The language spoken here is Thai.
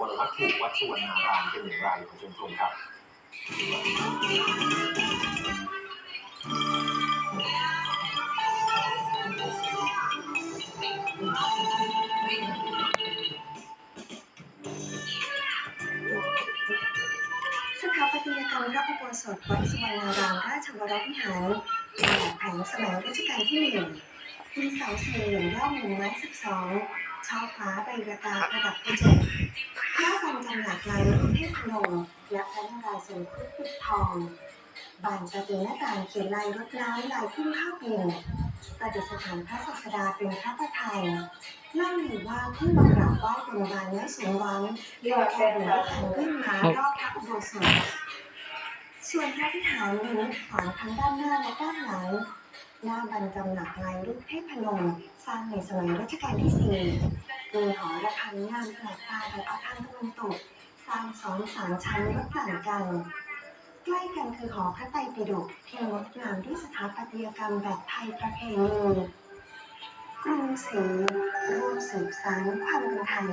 วรวัตถุวัดสุวรรณารามเป็นอย่างไรขอเชิญชมครับสถาปัตยกรรมพระอุโบสถวัดสุวรรณารามราชวรวิหารแบบแผนสมัยรัชกาลที่หนึ่งมีเสาสี่เหลี่ยมรอบหนึ่งไม้สิบสองช่อฟ้าใบระกาประดับกระจกหน้าบานจำหนักลายรูปเทพนมและพระนารายณ์ทรงครุฑปิดทองบานประตูหน้าต่างเขียนลายรถน้ำลายพุ่งข้าวปิ่นประดิษฐานพระศาสดาเป็นพระประธานเล่าหรือว่าผู้มากราบไหว้บนบานและสูงวังเรือแคเรือข่งขึ้นมารอบพระอุโบสถส่วนพระวิหารนี้ขวางทั้งด้านหน้าและด้านหลัง หน้าบรรจำหนักลายรูปเทพนมสร้างในสมัยรัชกาลที่สี่มีหอระฆังงามแปลกตาแบบอาคารตะวันตกสร้างสองสามชั้นลดหลั่นกัน ใกล้กันคือหอพระไตรปิฎกที่งดงามด้วยสถาปัตยกรรมแบบไทยประเพณีกรุงศรีร่วมสืบสานความเป็นไทย